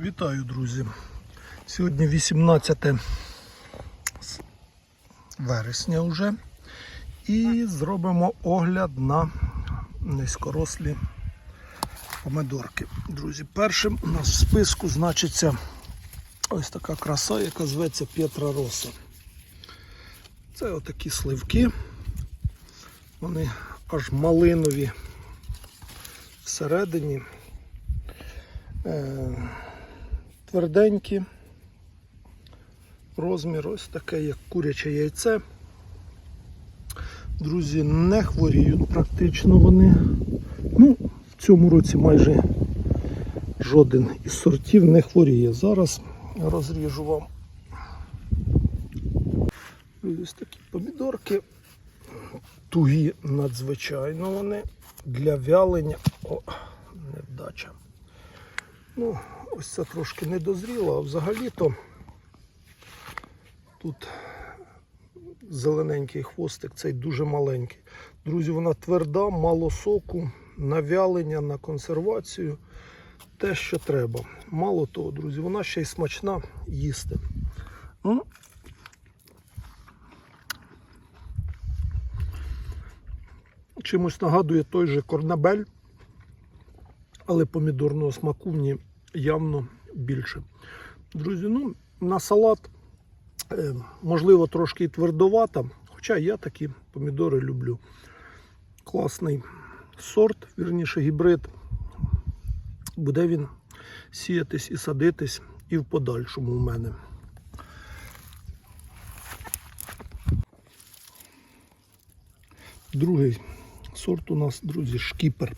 Вітаю, друзі. Сьогодні 18 с- вересня вже. І зробимо огляд на низькорослі помидорки. Друзі, першим у нас в списку значиться ось така краса, яка зветься П'єтра Роса. Це отакі сливки. Вони аж малинові всередині. Тверденькі. Розмір ось таке, як куряче яйце. Друзі, не хворіють практично вони. Ну, в цьому році майже жоден із сортів не хворіє. Зараз розріжу вам ось такі помідорки. Тугі надзвичайно вони для вялення. О, невдача. Ну, ось це трошки не дозріло, а взагалі-то тут зелененький хвостик, цей дуже маленький. Друзі, вона тверда, мало соку, на вялення, на консервацію. Те, що треба. Мало того, друзі, вона ще й смачна їсти. Ну, Чимось нагадує той же корнабель, але помідорного смаку в ній явно більше. Друзі, ну, на салат, е, можливо, трошки і твердовата, хоча я такі помідори люблю. Класний сорт, вірніше гібрид. Буде він сіятись і садитись і в подальшому в мене. Другий сорт у нас, друзі, шкіпер.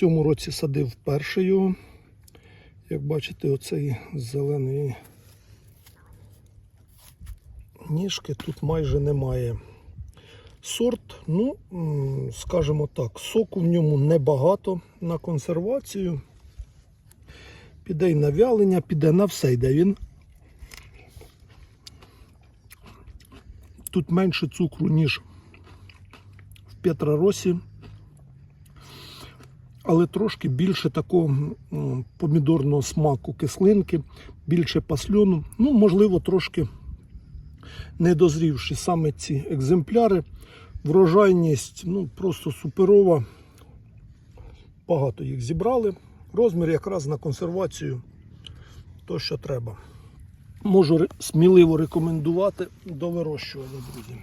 Цьому році садив вперше його. Як бачите, оцей зеленої ніжки тут майже немає. Сорт, ну, скажімо так, соку в ньому небагато на консервацію. Піде й на вялення, піде на все йде він. Тут менше цукру, ніж в Петроросі але трошки більше такого помідорного смаку кислинки, більше пасльону. Ну, можливо, трошки недозрівши саме ці екземпляри. Врожайність ну, просто суперова. Багато їх зібрали. Розмір якраз на консервацію то, що треба. Можу сміливо рекомендувати до вирощування, друзі.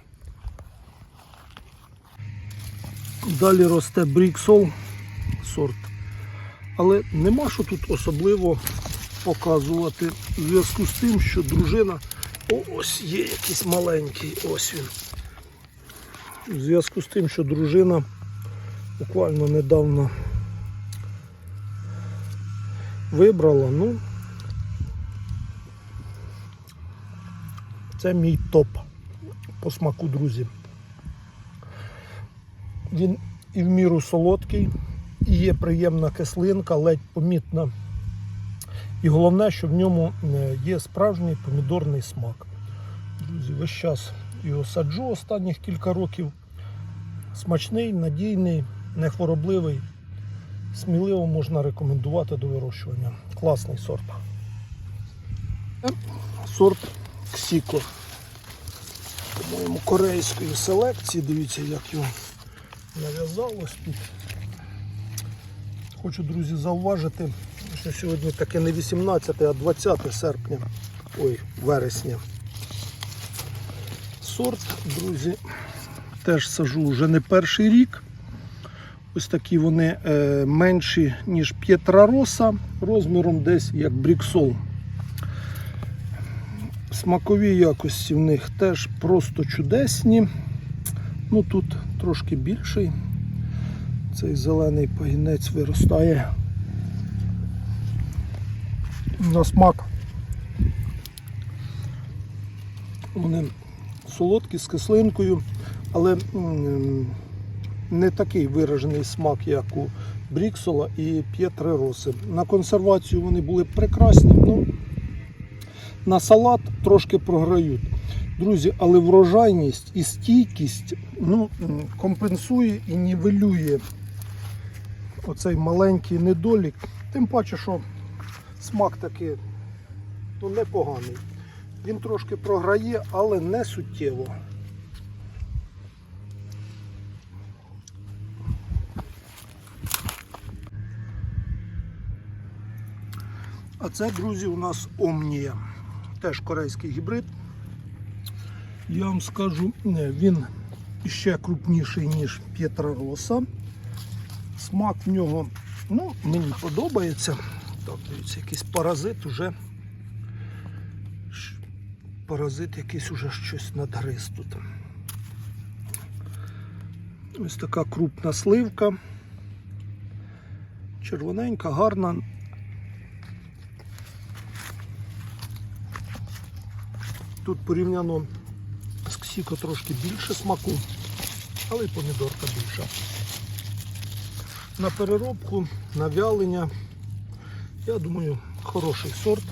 Далі росте бріксол сорт. Але нема що тут особливо показувати в зв'язку з тим, що дружина. Ось є якийсь маленький, ось він. В зв'язку з тим, що дружина буквально недавно вибрала, ну це мій топ по смаку, друзі. Він і в міру солодкий, і є приємна кислинка, ледь помітна. І головне, що в ньому е, є справжній помідорний смак. Друзі, весь час його саджу останніх кілька років. Смачний, надійний, нехворобливий. Сміливо можна рекомендувати до вирощування. Класний сорт. Сорт Ксіко. По-моєму, корейської селекції. Дивіться, як його нав'язалось тут. Хочу, друзі, зауважити, що сьогодні таке не 18, а 20 серпня, ой, вересня. Сорт, друзі, теж сажу вже не перший рік. Ось такі вони е, менші, ніж П'єтра Роса, розміром десь як бріксол. Смакові якості в них теж просто чудесні. Ну тут трошки більший. Цей зелений пагінець виростає. На смак. Вони солодкі з кислинкою, але не такий виражений смак, як у Бріксола і П'єтри Роси. На консервацію вони були прекрасні. Ну, на салат трошки програють. Друзі, але врожайність і стійкість ну, компенсує і нівелює оцей маленький недолік. Тим паче, що Смак такий ну, непоганий. Він трошки програє, але не суттєво. А це, друзі, у нас Омнія. Теж корейський гібрид. Я вам скажу, він ще крупніший, ніж П'єтрароса. Смак в нього, ну, мені подобається. Так, дивіться, якийсь паразит уже. Паразит якийсь уже щось надгриз тут. Ось така крупна сливка. Червоненька, гарна. Тут порівняно з ксіко трошки більше смаку, але й помідорка більша. На переробку, на вялення, я думаю, хороший сорт.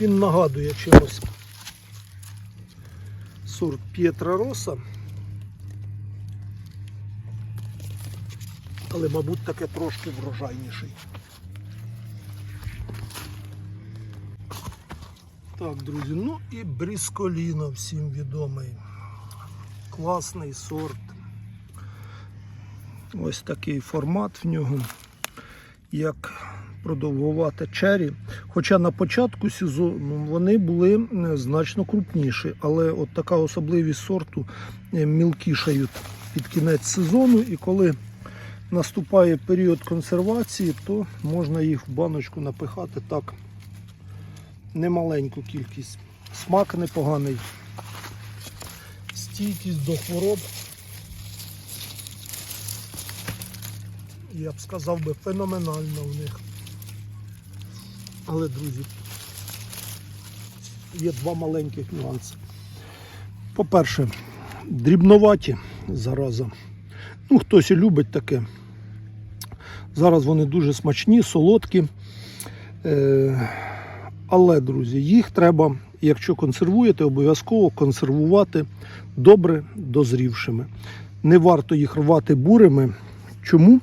Він нагадує чимось сорт П'єтра Роса. Але, мабуть, таке трошки врожайніший. Так, друзі, ну і Брісколіно всім відомий. Класний сорт. Ось такий формат в нього, як продовгувати чері. Хоча на початку сезону вони були значно крупніші, але от така особливість сорту е, мілкішають під кінець сезону, і коли наступає період консервації, то можна їх в баночку напихати так немаленьку кількість. Смак непоганий. Стійкість до хвороб. Я б сказав би феноменальна у них. Але, друзі, є два маленьких нюанси. По-перше, дрібноваті зараза. Ну, хтось і любить таке. Зараз вони дуже смачні, солодкі. Е- але, друзі, їх треба, якщо консервуєте, обов'язково консервувати добре дозрівшими. Не варто їх рвати бурими. Чому?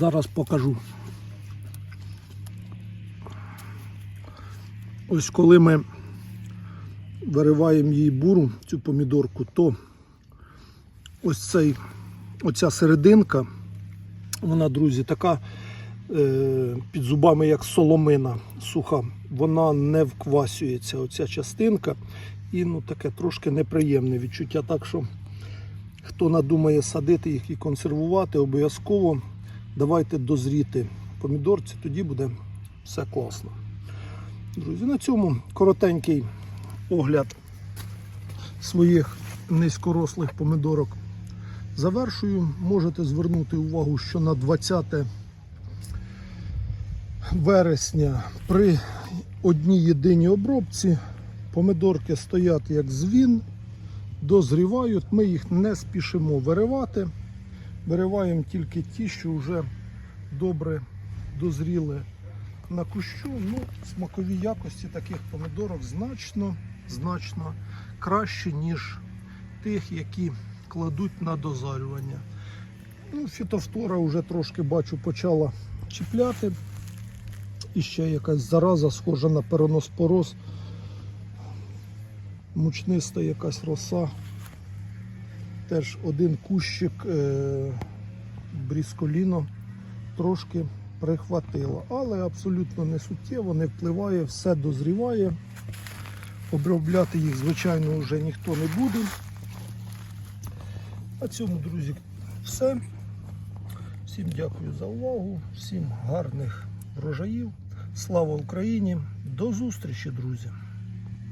Зараз покажу. Ось коли ми вириваємо її буру, цю помідорку, то ось цей, оця серединка, вона, друзі, така е, під зубами, як соломина суха, вона не вквасюється, оця частинка. І ну, таке трошки неприємне відчуття. Так що, хто надумає садити їх і консервувати, обов'язково давайте дозріти помідорці, тоді буде все класно. Друзі, на цьому коротенький огляд своїх низькорослих помідорок завершую. Можете звернути увагу, що на 20 вересня при одній єдиній обробці помидорки стоять як звін, дозрівають. Ми їх не спішимо виривати. Вириваємо тільки ті, що вже добре дозріли на кущу. Ну, смакові якості таких помидорок значно, значно краще, ніж тих, які кладуть на дозарювання. Ну, фітофтора вже трошки бачу почала чіпляти. І ще якась зараза схожа на пероноспороз. Мучниста якась роса. Теж один кущик е- брісколіно трошки прихватило. Але абсолютно не суттєво, не впливає, все дозріває. Обробляти їх, звичайно, вже ніхто не буде. На цьому, друзі, все. Всім дякую за увагу, всім гарних врожаїв. Слава Україні! До зустрічі, друзі!